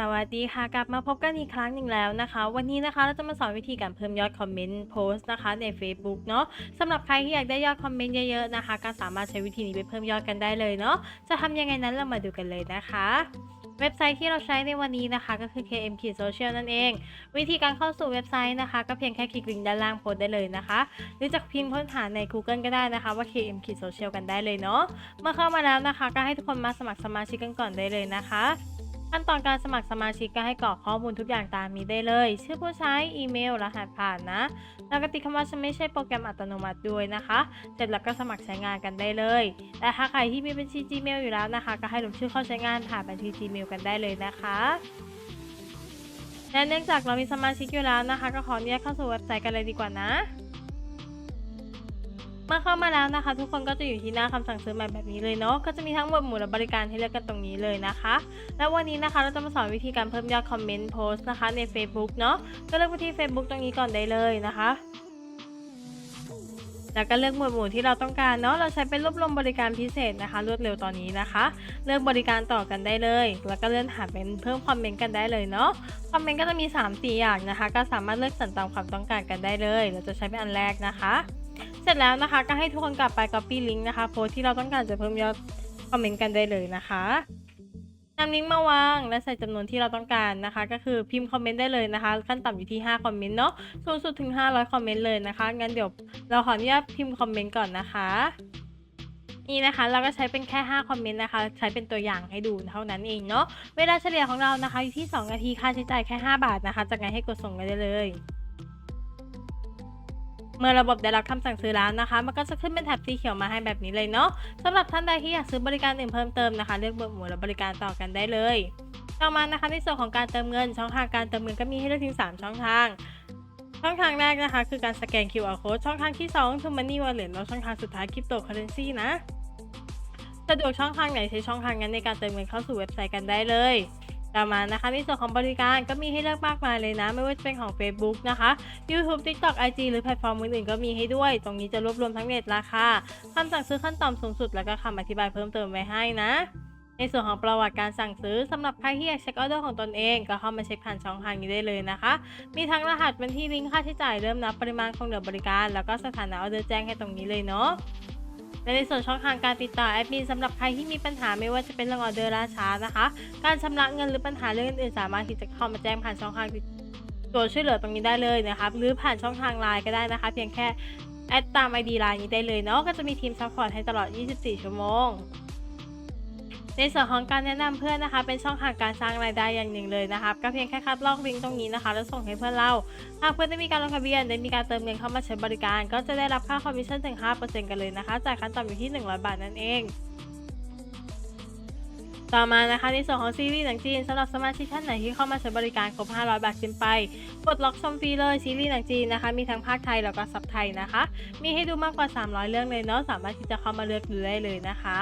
สวัสดีค่ะ กลับมาพบกันอีกครั้งหนึ่งแล้วนะคะ วันนี้นะคะเราจะมาสอนวิธีการเพิ่มยอดคอมเมนต์โพสต์นะคะใน Facebook เนาะสำหรับใครที่อยากได้ยอดคอมเมนต์เยอะๆนะคะ ก็สามารถใช้วิธีนี้ไปเพิ่มยอดกันได้เลยเนาะจะทำยังไงนั้นเรามาดูกันเลยนะคะ เว็บไซต์ที่เราใช้ในวันนี้นะคะ ก็คือ KM k Social นั่นเอง วิธีการเข้าสู่เว็บไซต์นะคะ ก็เพียงแค่คลิกลิงก์ด้านล่างโพสได้เลยนะคะหรือจะพิมพ์ค้นหาใน Google ก็ได้นะคะว่า KM k Social กันได้เลยเนาะเมื่อเข้ามาแล้วนะคะ ก็ให้ทุกคนมาสมัครสมาชิกกันก่อนได้เลยนะคะ ขั้นตอนการสมัครสมาชิกก็ให้กรอกข้อมูลทุกอย่างตามนี้ได้เลย ชื่อผู้ใช้ อีเมล รหัสผ่านนะ แล้วก็ติดคำว่าฉันไม่ใช่โปรแกรมอัตโนมัติด้วยนะคะ เสร็จแล้วก็สมัครใช้งานกันได้เลย แต่ถ้าใครที่มีบัญชี Gmail อยู่แล้วนะคะ ก็ให้ลงชื่อเข้าใช้งานผ่านบัญชี Gmail กันได้เลยนะคะและเนื่องจากเรามีสมาชิกอยู่แล้วนะคะ ก็ขออนุญาตเข้าสู่เว็บไซต์กันเลยดีกว่านะ เมื่อเข้ามาแล้วนะคะ ทุกคนก็จะอยู่ที่หน้าคำสั่งซื้อใหม่แบบนี้เลยเนาะก็จะมีทั้งหมวดหมู่และบริการให้เลือกกันตรงนี้เลยนะคะ แล้ววันนี้นะคะเราจะมาสอนวิธีการเพิ่มยอดคอมเมนต์โพสต์นะคะใน Facebook เนาะก็เลือกไปที่ Facebook ตรงนี้ก่อนได้เลยนะคะแล้วก็เลือกหมวดหมู่ที่เราต้องการเนาะ เราใช้เป็นรวบรวมบริการพิเศษนะคะ รวดเร็วตอนนี้นะคะ เลือกบริการต่อกันได้เลย แล้วก็เลื่อนหาเป็นเพิ่มคอมเมนต์กันได้เลยเนาะ คอมเมนต์ก็จะมี3 4อย่างนะคะ ก็สามารถเลือกสรรตามความต้องการกันได้เลย เราจะใช้เป็นอันแรกนะคะ เสร็จแล้วนะคะก็ให้ทุกคนกลับไป copy link นะคะโพสที่เราต้องการจะเพิ่มยอดคอมเมนต์กันได้เลยนะคะนำลิงก์มาวางและใส่จำนวนที่เราต้องการนะคะ ก็คือพิมพ์คอมเมนต์ได้เลยนะคะ ขั้นต่ำอยู่ที่ 5 คอมเมนต์เนาะสูงสุดถึง 500 คอมเมนต์เลยนะคะ งั้นเดี๋ยวเราขออนุญาตพิมพ์คอมเมนต์ก่อนนะคะ นี่นะคะเราก็ใช้เป็นแค่ 5 คอมเมนต์นะคะ ใช้เป็นตัวอย่างให้ดูเท่านั้นเองเนาะเวลาเฉลี่ยของเรานะคะอยู่ที่ 2 นาทีค่าใช้จ่ายแค่ 5 บาทนะคะ จากนั้นให้กดส่งกันได้เลย เมื่อระบบได้รับคำสั่งซื้อแล้วนะคะ มันก็จะขึ้นเป็นแถบสีเขียวมาให้แบบนี้เลยเนาะสำหรับท่านใดที่อยากซื้อบริการอื่นเพิ่มเติมนะคะเลือกหมวดหมู่และบริการต่อกันได้เลย ต่อมานะคะในส่วนของการเติมเงิน ช่องทางการเติมเงินก็มีให้เลือกถึง 3 ช่องทาง ช่องทางแรกนะคะ คือการสแกน QR code ช่องทางที่2 t o Money Wallet แล้วช่องทางสุดท้าย Cryptocurrency นะสะดวกช่องทางไหนใช้ช่องทางนั้นในการเติมเงินเข้าสู่เว็บไซต์กันได้เลย ต่อมานะคะในส่วนของบริการก็มีให้เลือกมากมายเลยนะ ไม่ว่าจะเป็นของ Facebook นะคะ YouTube TikTok IG หรือแพลตฟอร์มอื่นๆก็มีให้ด้วย ตรงนี้จะรวบรวมทั้งเน็ตราคาคำสั่งซื้อขั้นต่ำสูงสุด แล้วก็คำอธิบายเพิ่มเติมไว้ให้นะในส่วนของประวัติการสั่งซื้อสำหรับใครที่อยากเช็คออเดอร์ของตนเองก็เข้ามาเช็คผ่านช่องทางนี้ได้เลยนะคะ มีทั้งรหัสบัญชีลิงก์ค่าใช้จ่ายเริ่มนับปริมาณของเหลือบริการ แล้วก็สถานะออเดอร์แจ้งให้ตรงนี้เลยเนาะ และในส่วนช่องทางการติดต่อแอดมินสำหรับใครที่มีปัญหาไม่ว่าจะเป็นเรื่องออเดอร์ล่าช้านะคะ การชำระเงินหรือปัญหาเรื่องอื่นๆสามารถที่จะเข้ามาแจ้งผ่านช่องทางตัวช่วยเหลือตรงนี้ได้เลยนะคะหรือผ่านช่องทางไลน์ก็ได้นะคะ เพียงแค่แอดตาม ID ไลน์นี้ได้เลยเนาะก็จะมีทีมซัพพอร์ตให้ตลอด 24 ชั่วโมง ในส่วนของการแนะนำเพื่อนนะคะ เป็นช่องทางการสร้างรายได้อย่างหนึ่งเลยนะคะก็เพียงแค่คัดลอกลิงก์ตรงนี้นะคะ แล้วส่งให้เพื่อนเราหากเพื่อนได้มีการลงทะเบียนได้มีการเติมเงินเข้ามาใช้บริการ ก็จะได้รับค่าคอมมิชชั่นถึง 5%กันเลยนะคะจ่ายขั้นต่ำอยู่ที่ 100 บาทนั่นเองต่อมานะคะในส่วนของซีรีส์หนังจีนสำหรับสมาชิกท่านไหนที่เข้ามาใช้บริการครบ 500 บาทขึ้นไปกดล็อกชมฟรีเลยซีรีส์หนังจีนนะคะ มีทั้งภาคไทยแล้วก็ซับไทยนะคะ มีให้ดูมากกว่า 300 เรื่องเลยเนาะสามารถที่จะเข้ามาเลือกดูได้เลยนะคะ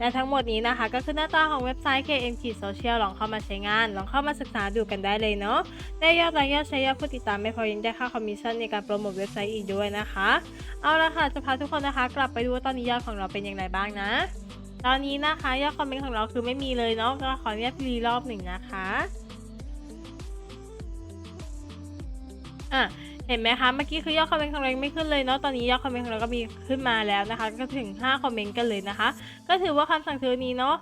และทั้งหมดนี้นะคะ ก็คือหน้าตาของเว็บไซต์ KM k i d Social ลองเข้ามาใช้งาน ลองเข้ามาศึกษาดูกันได้เลยเนาะได้ยอดไลค์ยอดแชร์ยอดผู้ติดตามไม่พอยังได้ค่าคอมมิชชั่นในการโปรโมทเว็บไซต์อีกด้วยนะคะ เอาละค่ะจะพาทุกคนนะคะ กลับไปดูว่าตอนนี้ยอดของเราเป็นอย่างไรบ้างนะ ตอนนี้นะคะยอดคอมเมนต์ของเราคือไม่มีเลยเนาะก็ขออนุญาตรีรอบหนึ่งนะคะอะ เห็นไหมคะ เมื่อกี้คือยอดคอมเมนต์ของเราไม่ขึ้นเลยเนาะ ตอนนี้ยอดคอมเมนต์ของเราก็มีขึ้นมาแล้วนะคะ ก็ถึง 5 คอมเมนต์กันเลยนะคะ ก็ถือว่าคำสั่งซื้อนี้เนาะ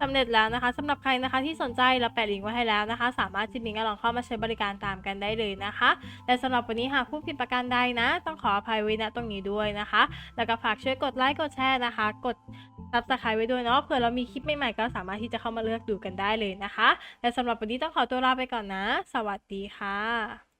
สำเร็จแล้วนะคะสำหรับใครนะคะที่สนใจเราแปะลิงก์ไว้ให้แล้วนะคะ สามารถจิมมิงก็ลองเข้ามาใช้บริการตามกันได้เลยนะคะ และสำหรับวันนี้หากผู้ผิดประการใดนะ ต้องขออภัยไว้ณตรงนี้ด้วยนะคะ แล้วก็ฝากช่วยกดไลค์กดแชร์นะคะ กดซับสไครต์ไว้ด้วยเนาะเผื่อเรามีคลิปใหม่ๆก็สามารถที่จะเข้ามาเลือกดูกันได้เลยนะคะ และสำหรับวันนี้ต้องขอตัวลาไปก่อนนะ สวัสดีค่ะ